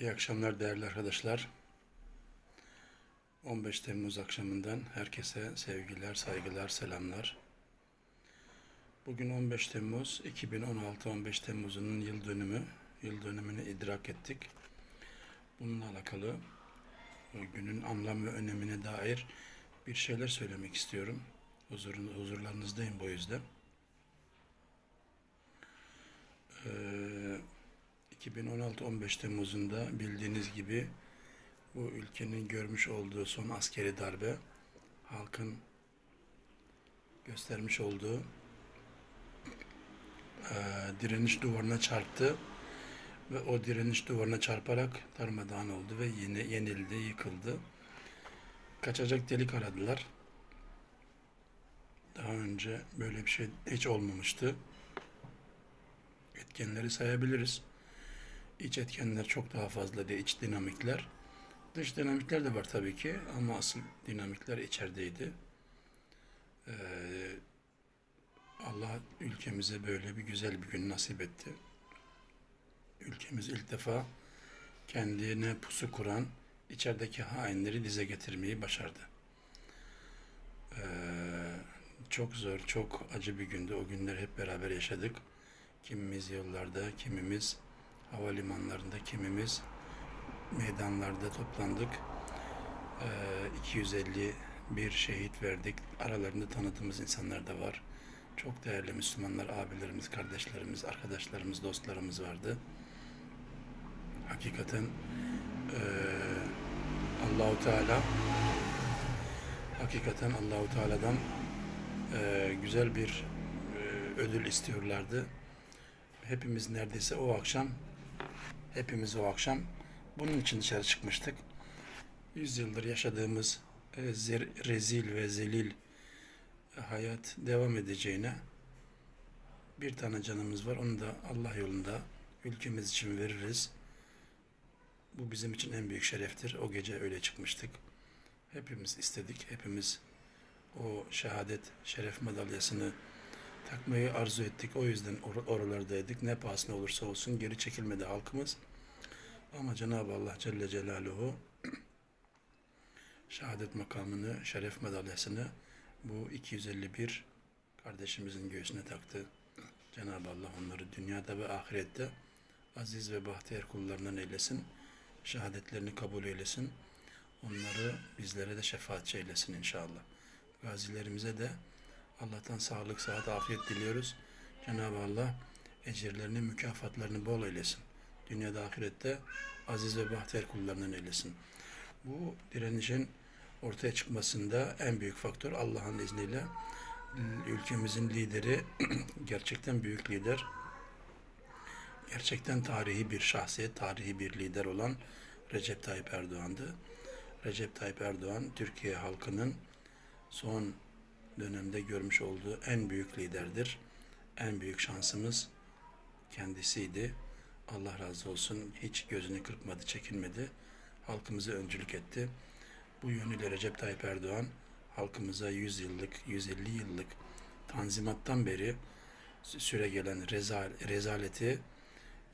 İyi akşamlar değerli arkadaşlar. 15 Temmuz akşamından herkese sevgiler, saygılar, selamlar. Bugün 15 Temmuz 2016 15 Temmuz'un yıl dönümü. Yıl dönümünü idrak ettik. Bununla alakalı o günün anlam ve önemine dair bir şeyler söylemek istiyorum. Huzurun, huzurlarınızdayım bu yüzden. Ee, 2016-15 Temmuz'unda bildiğiniz gibi bu ülkenin görmüş olduğu son askeri darbe halkın göstermiş olduğu eee, direniş duvarına çarptı ve o direniş duvarına çarparak darmadağın oldu ve yine yenildi, yıkıldı. Kaçacak delik aradılar. Daha önce böyle bir şey hiç olmamıştı. Etkenleri sayabiliriz. İç etkenler çok daha fazla diye iç dinamikler. Dış dinamikler de var tabii ki ama asıl dinamikler içerideydi. Ee, Allah ülkemize böyle bir güzel bir gün nasip etti. Ülkemiz ilk defa kendine pusu kuran içerideki hainleri dize getirmeyi başardı. Ee, çok zor, çok acı bir gündü. O günleri hep beraber yaşadık. Kimimiz yollarda, kimimiz havalimanlarında, kimimiz meydanlarda toplandık. Ee, 251 şehit verdik. Aralarında tanıdığımız insanlar da var. Çok değerli Müslümanlar, abilerimiz, kardeşlerimiz, arkadaşlarımız, dostlarımız vardı. Hakikaten eee Allahu Teala hakikaten Allahu Teala'dan eee, güzel bir eee, ödül istiyorlardı. Hepimiz neredeyse o akşam hepimiz o akşam bunun için dışarı çıkmıştık. Yüzyıldır yaşadığımız e, rezil ve zelil hayat devam edeceğine bir tane canımız var. Onu da Allah yolunda ülkemiz için veririz. Bu bizim için en büyük şereftir. O gece öyle çıkmıştık. Hepimiz istedik. Hepimiz o şehadet şeref madalyasını takmayı arzu ettik. O yüzden or- oralardaydık. Ne pahasına olursa olsun geri çekilmedi halkımız. Ama Cenab-ı Allah Celle Celaluhu şehadet makamını, şeref madalyasını bu 251 kardeşimizin göğsüne taktı. Cenab-ı Allah onları dünyada ve ahirette aziz ve bahtiyar kullarından eylesin. Şehadetlerini kabul eylesin. Onları bizlere de şefaatçi eylesin inşallah. Gazilerimize de Allah'tan sağlık, sıhhat, afiyet diliyoruz. Cenab-ı Allah ecirlerini, mükafatlarını bol eylesin. Dünyada ahirette aziz ve bahtiyar kullarından eylesin. Bu direnişin ortaya çıkmasında en büyük faktör Allah'ın izniyle ülkemizin lideri gerçekten büyük lider. Gerçekten tarihi bir şahsiyet, tarihi bir lider olan Recep Tayyip Erdoğan'dı. Recep Tayyip Erdoğan Türkiye halkının son dönemde görmüş olduğu en büyük liderdir. En büyük şansımız kendisiydi. Allah razı olsun. Hiç gözünü kırpmadı, çekinmedi. Halkımıza öncülük etti. Bu yönüyle Recep Tayyip Erdoğan halkımıza 100 yıllık, 150 yıllık tanzimattan beri süre gelen rezal, rezaleti,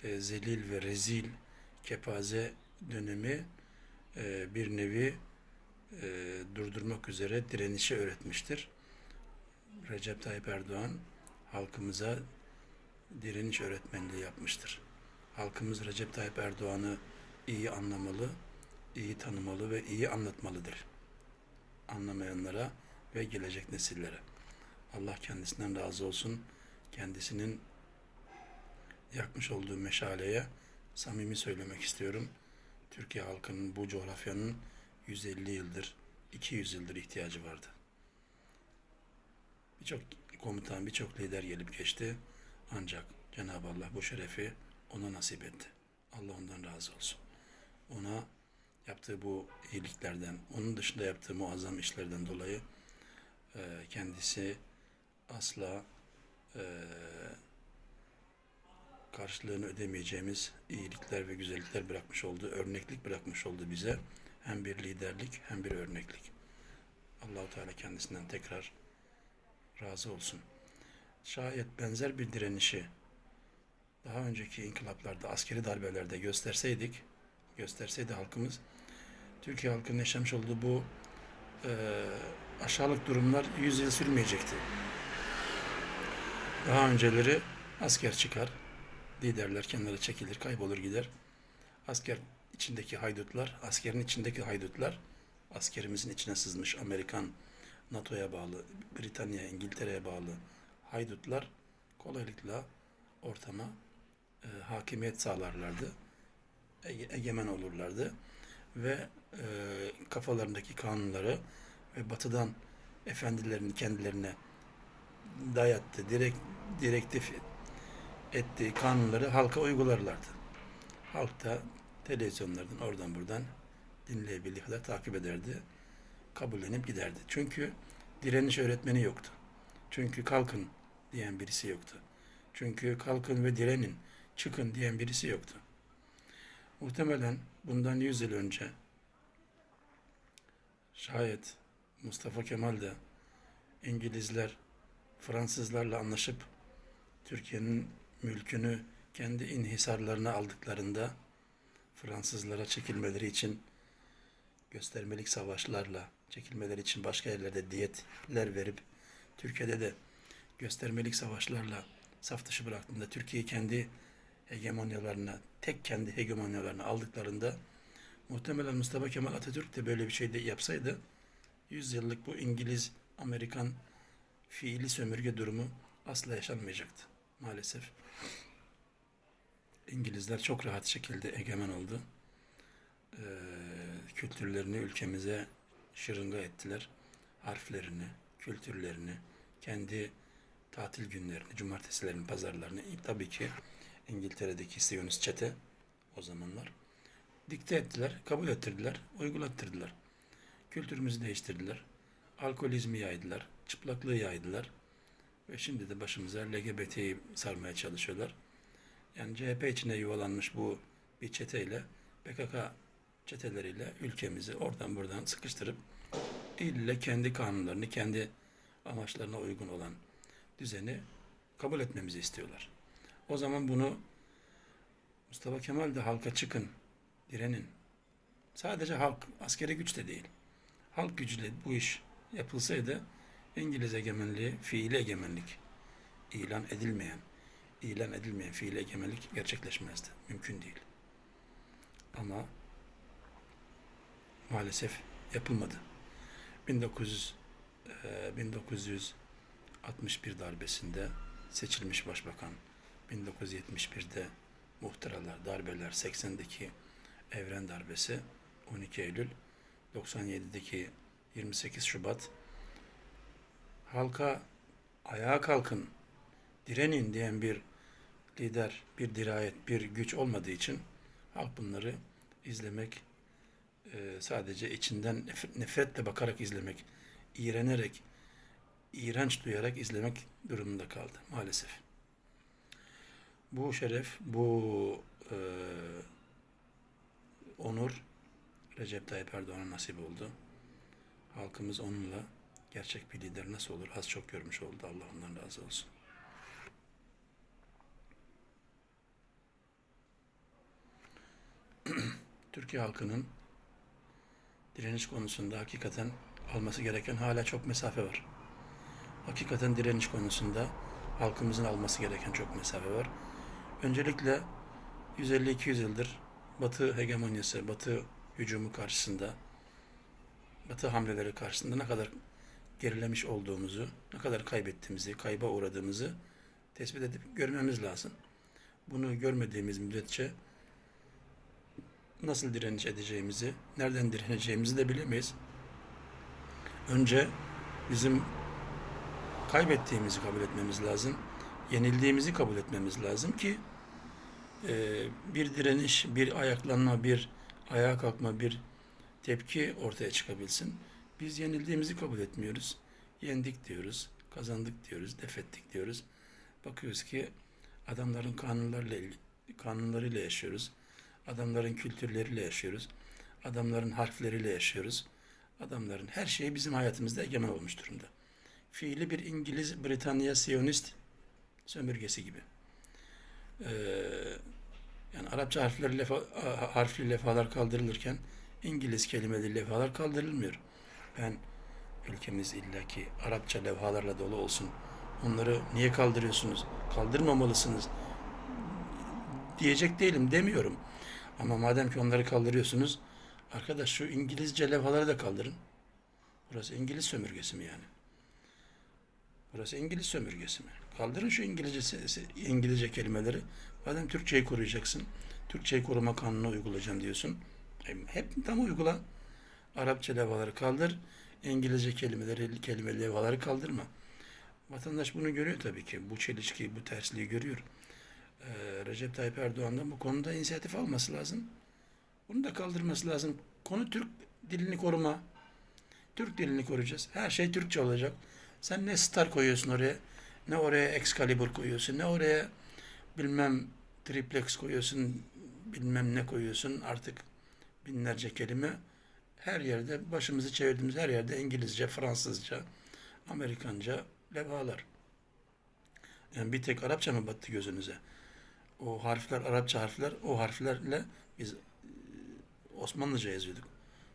e, zelil ve rezil kepaze dönemi e, bir nevi e, durdurmak üzere direnişi öğretmiştir. Recep Tayyip Erdoğan halkımıza direniş öğretmenliği yapmıştır. Halkımız Recep Tayyip Erdoğan'ı iyi anlamalı, iyi tanımalı ve iyi anlatmalıdır. Anlamayanlara ve gelecek nesillere. Allah kendisinden razı olsun. Kendisinin yakmış olduğu meşaleye samimi söylemek istiyorum. Türkiye halkının bu coğrafyanın 150 yıldır, 200 yıldır ihtiyacı vardı. Birçok komutan, birçok lider gelip geçti. Ancak Cenab-ı Allah bu şerefi ona nasip etti. Allah ondan razı olsun. Ona yaptığı bu iyiliklerden, onun dışında yaptığı muazzam işlerden dolayı e, kendisi asla e, karşılığını ödemeyeceğimiz iyilikler ve güzellikler bırakmış oldu, örneklik bırakmış oldu bize. Hem bir liderlik hem bir örneklik. Allahu Teala kendisinden tekrar razı olsun. Şayet benzer bir direnişi daha önceki inkılaplarda, askeri darbelerde gösterseydik gösterseydi halkımız, Türkiye halkının yaşamış olduğu bu e, aşağılık durumlar 100 yıl sürmeyecekti. Daha önceleri asker çıkar, liderler kenara çekilir, kaybolur gider. Asker içindeki haydutlar, askerin içindeki haydutlar, askerimizin içine sızmış Amerikan, NATO'ya bağlı, Britanya, İngiltere'ye bağlı haydutlar kolaylıkla ortama e, hakimiyet sağlarlardı. Ege- egemen olurlardı ve e, kafalarındaki kanunları ve batıdan efendilerin kendilerine dayattı, direkt direktif ettiği kanunları halka uygularlardı. Halk da televizyonlardan oradan buradan dinleyebildiği takip ederdi. Kabullenip giderdi. Çünkü direniş öğretmeni yoktu. Çünkü kalkın diyen birisi yoktu. Çünkü kalkın ve direnin, çıkın diyen birisi yoktu. Muhtemelen bundan 100 yıl önce şayet Mustafa Kemal de İngilizler Fransızlarla anlaşıp Türkiye'nin mülkünü kendi inhisarlarına aldıklarında Fransızlara çekilmeleri için göstermelik savaşlarla çekilmeleri için başka yerlerde diyetler verip Türkiye'de de göstermelik savaşlarla saf dışı bıraktığında Türkiye'yi kendi hegemonyalarına, tek kendi hegemonyalarına aldıklarında muhtemelen Mustafa Kemal Atatürk de böyle bir şey de yapsaydı 100 yıllık bu İngiliz, Amerikan fiili sömürge durumu asla yaşanmayacaktı maalesef. İngilizler çok rahat şekilde egemen oldu. Kültürlerini ülkemize şırınga ettiler. Harflerini, kültürlerini, kendi tatil günlerini, cumartesilerini, pazarlarını tabii ki İngiltere'deki Siyonist çete o zamanlar dikte ettiler, kabul ettirdiler, uygulattırdılar. Kültürümüzü değiştirdiler. Alkolizmi yaydılar, çıplaklığı yaydılar. Ve şimdi de başımıza LGBT'yi sarmaya çalışıyorlar. Yani CHP içine yuvalanmış bu bir çeteyle PKK çeteleriyle ülkemizi oradan buradan sıkıştırıp ille kendi kanunlarını, kendi amaçlarına uygun olan düzeni kabul etmemizi istiyorlar. O zaman bunu Mustafa Kemal de halka çıkın, direnin. Sadece halk, askeri güç de değil. Halk gücüyle bu iş yapılsaydı İngiliz egemenliği, fiili egemenlik ilan edilmeyen, ilan edilmeyen fiili egemenlik gerçekleşmezdi. Mümkün değil. Ama maalesef yapılmadı. 1900 e, 1961 darbesinde seçilmiş başbakan 1971'de muhtıralar, darbeler, 80'deki evren darbesi 12 Eylül 97'deki 28 Şubat halka ayağa kalkın, direnin diyen bir lider, bir dirayet, bir güç olmadığı için halk bunları izlemek, e, sadece içinden nef- nefretle bakarak izlemek, iğrenerek, iğrenç duyarak izlemek durumunda kaldı maalesef. Bu şeref, bu e, onur Recep Tayyip Erdoğan'a nasip oldu. Halkımız onunla gerçek bir lider nasıl olur az çok görmüş oldu. Allah ondan razı olsun. Türkiye halkının direniş konusunda hakikaten alması gereken hala çok mesafe var. Hakikaten direniş konusunda halkımızın alması gereken çok mesafe var. Öncelikle 150-200 yıldır Batı hegemonyası, Batı hücumu karşısında, Batı hamleleri karşısında ne kadar gerilemiş olduğumuzu, ne kadar kaybettiğimizi, kayba uğradığımızı tespit edip görmemiz lazım. Bunu görmediğimiz müddetçe nasıl direniş edeceğimizi, nereden direneceğimizi de bilemeyiz. Önce bizim kaybettiğimizi kabul etmemiz lazım. Yenildiğimizi kabul etmemiz lazım ki e, bir direniş, bir ayaklanma, bir ayağa kalkma, bir tepki ortaya çıkabilsin. Biz yenildiğimizi kabul etmiyoruz. Yendik diyoruz, kazandık diyoruz, defettik diyoruz. Bakıyoruz ki adamların kanunlarla kanunlarıyla yaşıyoruz. Adamların kültürleriyle yaşıyoruz. Adamların harfleriyle yaşıyoruz. Adamların her şeyi bizim hayatımızda egemen olmuş durumda. Fiili bir İngiliz, Britanya, Siyonist sömürgesi gibi. Ee, Yani Arapça harfleri lefa, harfli lefalar kaldırılırken İngiliz kelimeli levhalar kaldırılmıyor. Ben ülkemiz illaki Arapça levhalarla dolu olsun. Onları niye kaldırıyorsunuz? Kaldırmamalısınız diyecek değilim demiyorum. Ama madem ki onları kaldırıyorsunuz, arkadaş şu İngilizce levhaları da kaldırın. Burası İngiliz sömürgesi mi yani? Burası İngiliz sömürgesi mi? Kaldırın şu İngilizce, İngilizce kelimeleri. Madem Türkçeyi koruyacaksın, Türkçeyi koruma kanunu uygulayacağım diyorsun. E, Hep tam uygula. Arapça levhaları kaldır, İngilizce kelimeleri, kelime levhaları kaldırma. Vatandaş bunu görüyor tabii ki. Bu çelişkiyi, bu tersliği görüyor. Ee, Recep Tayyip Erdoğan'dan bu konuda inisiyatif alması lazım. Bunu da kaldırması lazım. Konu Türk dilini koruma. Türk dilini koruyacağız. Her şey Türkçe olacak. Sen ne star koyuyorsun oraya, ne oraya Excalibur koyuyorsun, ne oraya bilmem triplex koyuyorsun, bilmem ne koyuyorsun. Artık binlerce kelime. Her yerde başımızı çevirdiğimiz her yerde İngilizce, Fransızca, Amerikanca levhalar. Yani bir tek Arapça mı battı gözünüze? O harfler Arapça harfler, o harflerle biz e, Osmanlıca yazıyorduk.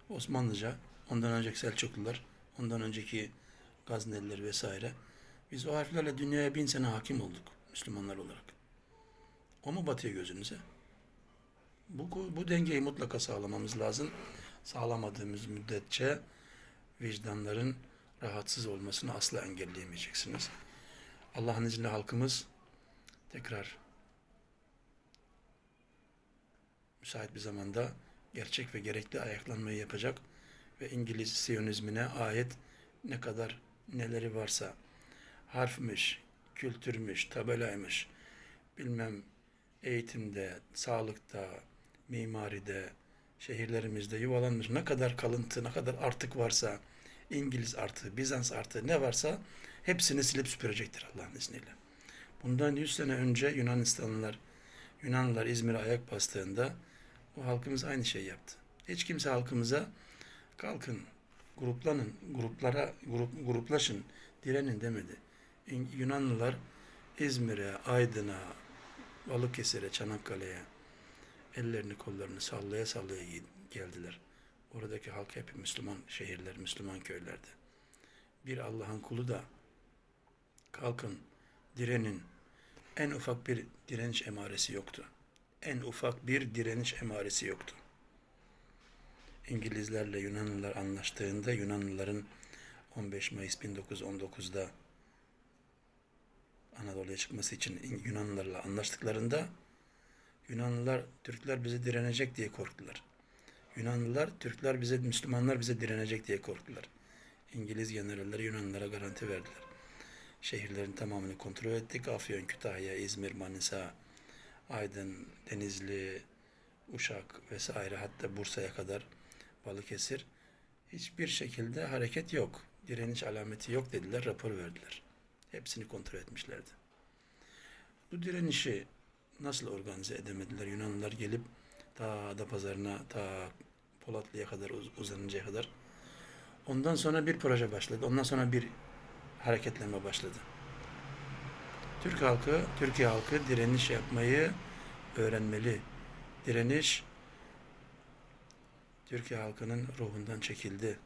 Osmanlıca, ondan önceki Selçuklular, ondan önceki Gazneliler vesaire. Biz o harflerle dünyaya bin sene hakim olduk Müslümanlar olarak. O mu batıyor gözünüze? Bu, bu dengeyi mutlaka sağlamamız lazım. Sağlamadığımız müddetçe vicdanların rahatsız olmasını asla engelleyemeyeceksiniz. Allah'ın izniyle halkımız tekrar müsait bir zamanda gerçek ve gerekli ayaklanmayı yapacak ve İngiliz Siyonizmine ait ne kadar neleri varsa harfmiş, kültürmüş, tabelaymış, bilmem eğitimde, sağlıkta, mimaride, şehirlerimizde yuvalanmış ne kadar kalıntı, ne kadar artık varsa, İngiliz artığı, Bizans artığı ne varsa hepsini silip süpürecektir Allah'ın izniyle. Bundan 100 sene önce Yunanistanlılar, Yunanlılar İzmir'e ayak bastığında o halkımız aynı şeyi yaptı. Hiç kimse halkımıza kalkın, gruplanın, gruplara grup, gruplaşın, direnin demedi. Yunanlılar İzmir'e, Aydın'a, Balıkesir'e, Çanakkale'ye ellerini kollarını sallaya sallaya geldiler. Oradaki halk hep Müslüman şehirler, Müslüman köylerdi. Bir Allah'ın kulu da kalkın, direnin. En ufak bir direniş emaresi yoktu. En ufak bir direniş emaresi yoktu. İngilizlerle Yunanlılar anlaştığında Yunanlıların 15 Mayıs 1919'da Anadolu'ya çıkması için Yunanlılarla anlaştıklarında Yunanlılar Türkler bize direnecek diye korktular. Yunanlılar Türkler bize Müslümanlar bize direnecek diye korktular. İngiliz generaller Yunanlılara garanti verdiler. Şehirlerin tamamını kontrol ettik. Afyon, Kütahya, İzmir, Manisa, Aydın, Denizli, Uşak vesaire hatta Bursa'ya kadar Balıkesir hiçbir şekilde hareket yok. Direniş alameti yok dediler, rapor verdiler. Hepsini kontrol etmişlerdi. Bu direnişi nasıl organize edemediler? Yunanlılar gelip ta Adapazarı'na, ta Polatlı'ya kadar uzanıncaya kadar. Ondan sonra bir proje başladı. Ondan sonra bir hareketlenme başladı. Türk halkı, Türkiye halkı direniş yapmayı öğrenmeli. Direniş Türkiye halkının ruhundan çekildi.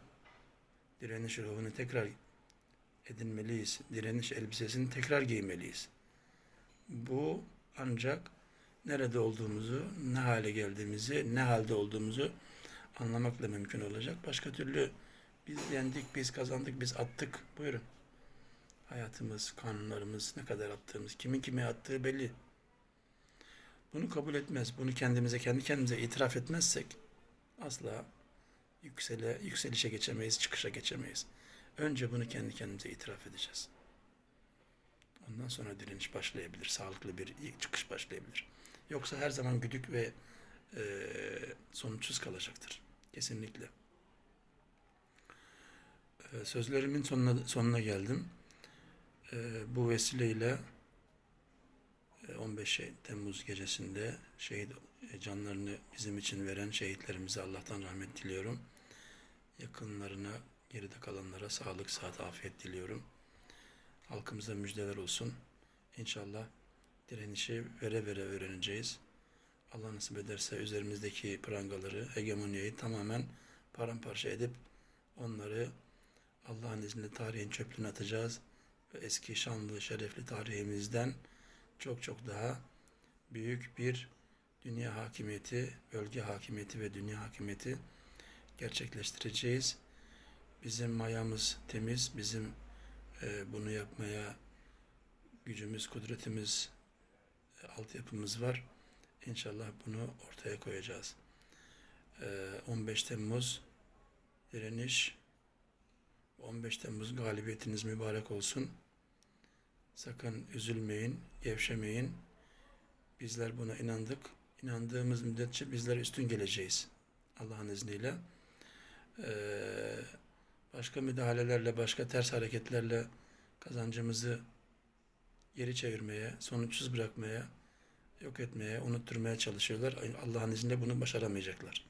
Direniş ruhunu tekrar edinmeliyiz. Direniş elbisesini tekrar giymeliyiz. Bu ancak nerede olduğumuzu, ne hale geldiğimizi, ne halde olduğumuzu anlamakla mümkün olacak. Başka türlü biz yendik, biz kazandık, biz attık. Buyurun. Hayatımız, kanunlarımız, ne kadar attığımız, kimin kime attığı belli. Bunu kabul etmez, bunu kendimize, kendi kendimize itiraf etmezsek asla yüksele, yükselişe geçemeyiz, çıkışa geçemeyiz. Önce bunu kendi kendimize itiraf edeceğiz. Ondan sonra direniş başlayabilir, sağlıklı bir çıkış başlayabilir. Yoksa her zaman güdük ve e, sonuçsuz kalacaktır. Kesinlikle. E, sözlerimin sonuna, sonuna geldim. E, bu vesileyle 15 Temmuz gecesinde şehit canlarını bizim için veren şehitlerimize Allah'tan rahmet diliyorum. Yakınlarına, geride kalanlara sağlık, sıhhat, afiyet diliyorum. Halkımıza müjdeler olsun. İnşallah direnişi vere vere öğreneceğiz. Allah nasip ederse üzerimizdeki prangaları, hegemonyayı tamamen paramparça edip onları Allah'ın izniyle tarihin çöplüğüne atacağız eski şanlı, şerefli tarihimizden çok çok daha büyük bir dünya hakimiyeti, bölge hakimiyeti ve dünya hakimiyeti gerçekleştireceğiz. Bizim mayamız temiz, bizim e, bunu yapmaya gücümüz, kudretimiz, e, altyapımız var. İnşallah bunu ortaya koyacağız. E, 15 Temmuz direniş, 15 Temmuz galibiyetiniz mübarek olsun. Sakın üzülmeyin, gevşemeyin. Bizler buna inandık. İnandığımız müddetçe bizler üstün geleceğiz. Allah'ın izniyle. Ee, başka müdahalelerle, başka ters hareketlerle kazancımızı geri çevirmeye, sonuçsuz bırakmaya, yok etmeye, unutturmaya çalışıyorlar. Allah'ın izniyle bunu başaramayacaklar.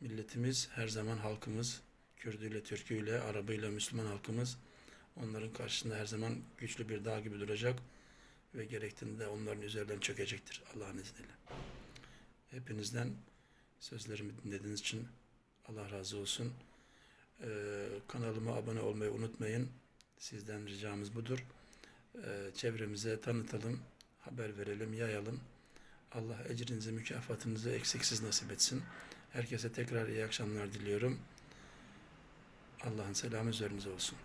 Milletimiz, her zaman halkımız, Kürdüyle, Türküyle, Arabıyla, Müslüman halkımız onların karşısında her zaman güçlü bir dağ gibi duracak ve gerektiğinde onların üzerinden çökecektir Allah'ın izniyle. Hepinizden sözlerimi dinlediğiniz için Allah razı olsun. Ee, kanalıma abone olmayı unutmayın. Sizden ricamız budur. Ee, çevremize tanıtalım, haber verelim, yayalım. Allah ecrinizi, mükafatınızı eksiksiz nasip etsin. Herkese tekrar iyi akşamlar diliyorum. Allah'ın selamı üzerinize olsun.